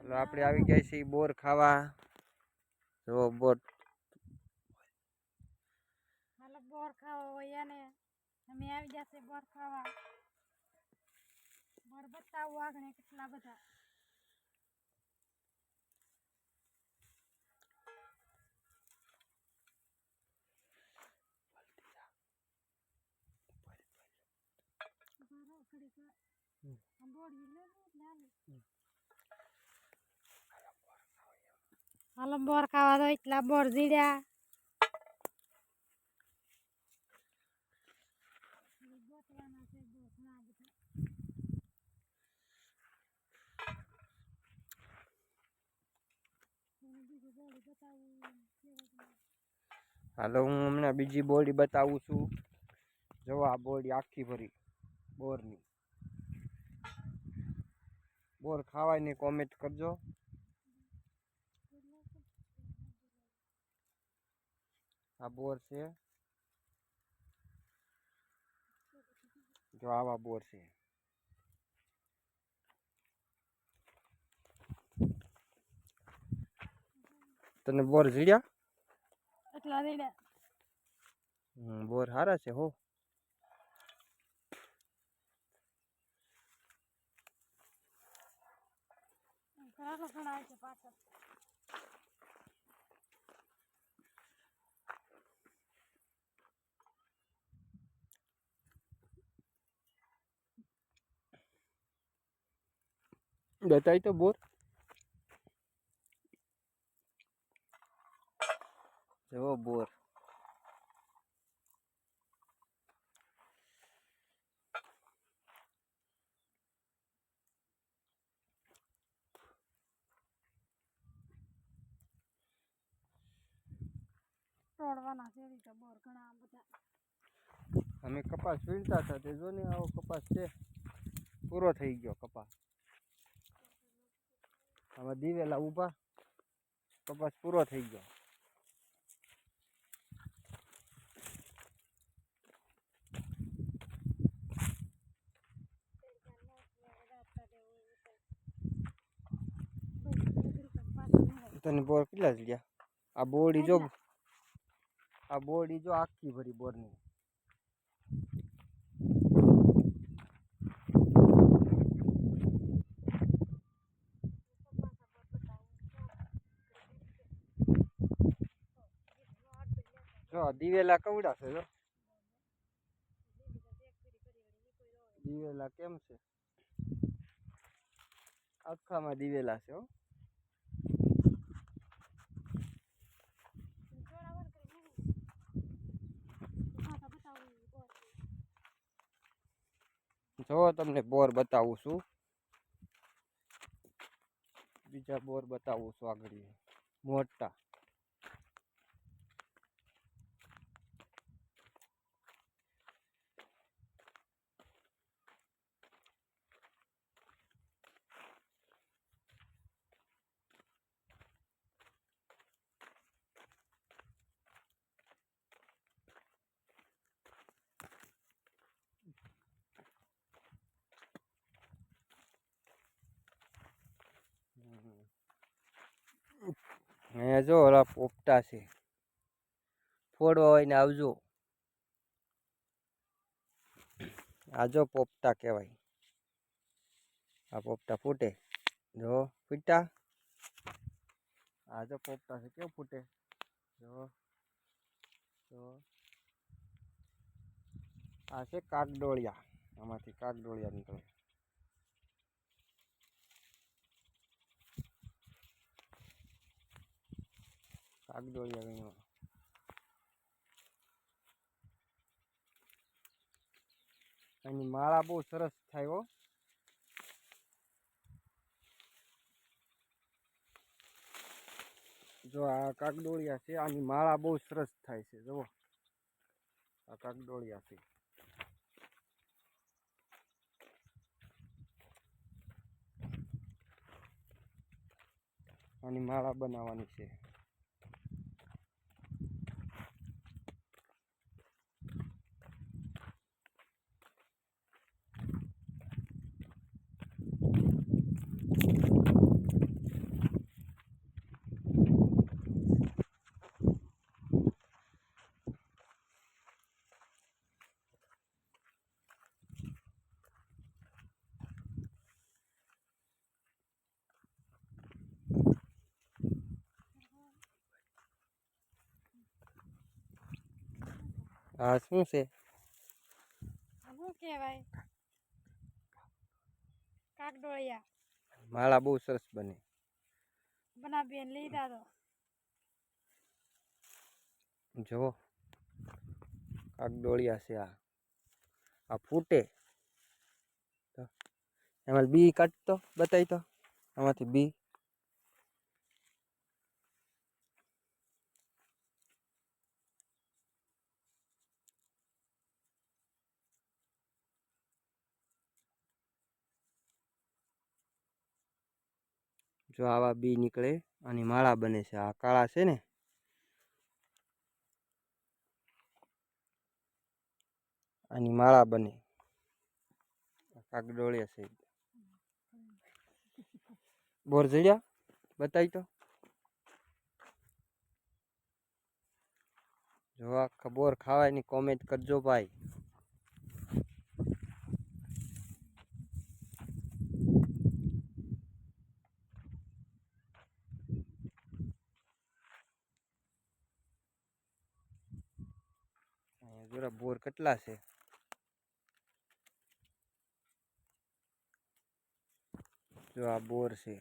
હાલો આપણે આવી ગયા છીએ બોર ખાવા. જો બોર હાલો બોર ખાવા હોય ને અમે આવી જશે બોર ખાવા. બોર બતાવું આગળ કેટલા બધા. ઊભા રહો ઘડીક વાર. હમ. આ બોર હાલો, બોર ખાવા તો એટલા બોર જીડ્યા. હાલો, હું હમણાં બીજી બોડી બતાવું છું. જો આ બોડી આખી ભરી, બોરની. બોર ખાવાની કોમેન્ટ કરજો. આ બોર છે જો આવા બોર છે તને બોર જીડ્યા એટલા જીડ્યા હમ, બોર સારા છે હો ઘણા ઘણા છે પાછળ બતાય તો બોર જો બોર તોડવાના છે એવી તો બોર ઘણા બધા અમે કપાસ વીણતા હતા તે જો ને આવો કપાસ છે પૂરો થઈ ગયો કપાસ। આમાં દિવેલા ઊભા. કપાસ પૂરો થઈ ગયો. તને બોર કેટલા જ ગયા આ બોડી જો આ બોડી જો આખી ભરી બોરની. જો આ દિવેલા કવડા છે જો દિવેલા કેમ છે આખામાં દિવેલા છે હો જો તમને બોર બતાવું છું બીજા બોર બતાવું છું આગળ મોટા અહીંયા જો ઓલા પોપટા છે. ફોડવા હોય ને આવજો. આ જો પોપટા કહેવાય. આ પોપટા ફૂટે. જો ફૂટા આ જો પોપટા છે, કેવું ફૂટે? જો જો. આ છે કાગડોળિયા. આમાંથી કાગડોળિયા નીકળે. કાગડોળિયા વીણવા એની માળા બહુ સરસ થાય જો આ કાગડોળિયા છે, આની માળા બહુ સરસ થાય છે, જુઓ. આ કાગડોળિયા છે. આની માળા બનાવવાની છે. આ શું છે? આ શું કહેવાય? કાગડોળિયા માળા બહુ સરસ બને. બનાવીને લીધા તો. જો કાગડોળિયા છે આ. આ ફૂટે. એમાં બી કાઢતો બતાવી તો. આમાંથી બી જો આવા બી નીકળે અને માળા બને છે. આ કાળા છે ને? આની માળા બને. કાગડોળિયા છે. બોર જડ્યા? બતાવી તો. જો આખા બોર ખાવાની કોમેન્ટ કરજો ભાઈ. જોરા બોર કેટલા છે? જો આ બોર છે.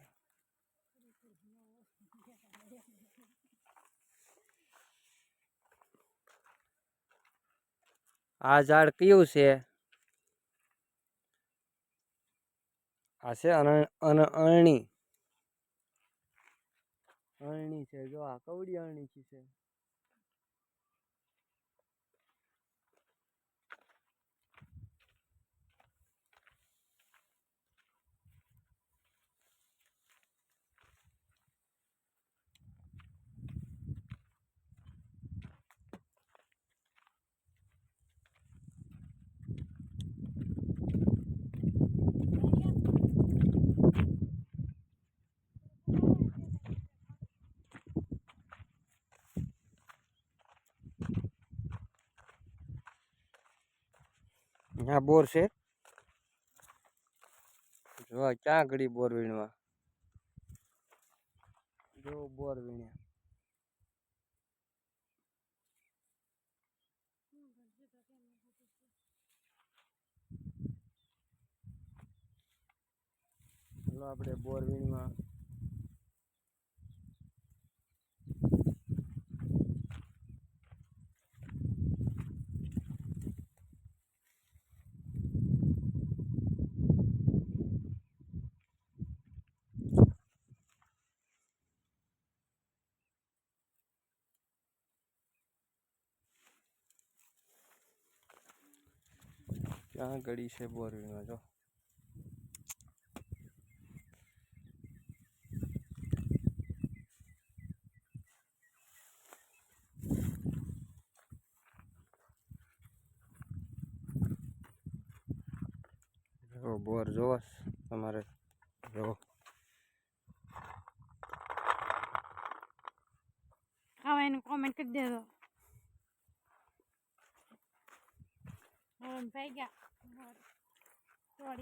આ ઝાડ કયું છે? આ છે અરણી અરણી છે. જો આ કવડી અરણી છે. અહીંયા બોર છે. જો ક્યાં ઘડી બોર વીણવા? જો બોર વીણ્યા. ચાલો આપણે બોર વીણવા ક્યાં ગળી છે બોર વીણવા જો, બોર જોવો છે તમારે? જો. ખાવાની કોમેન્ટ કરી દેજો. હવે ભાઈ ગયા. Sorry.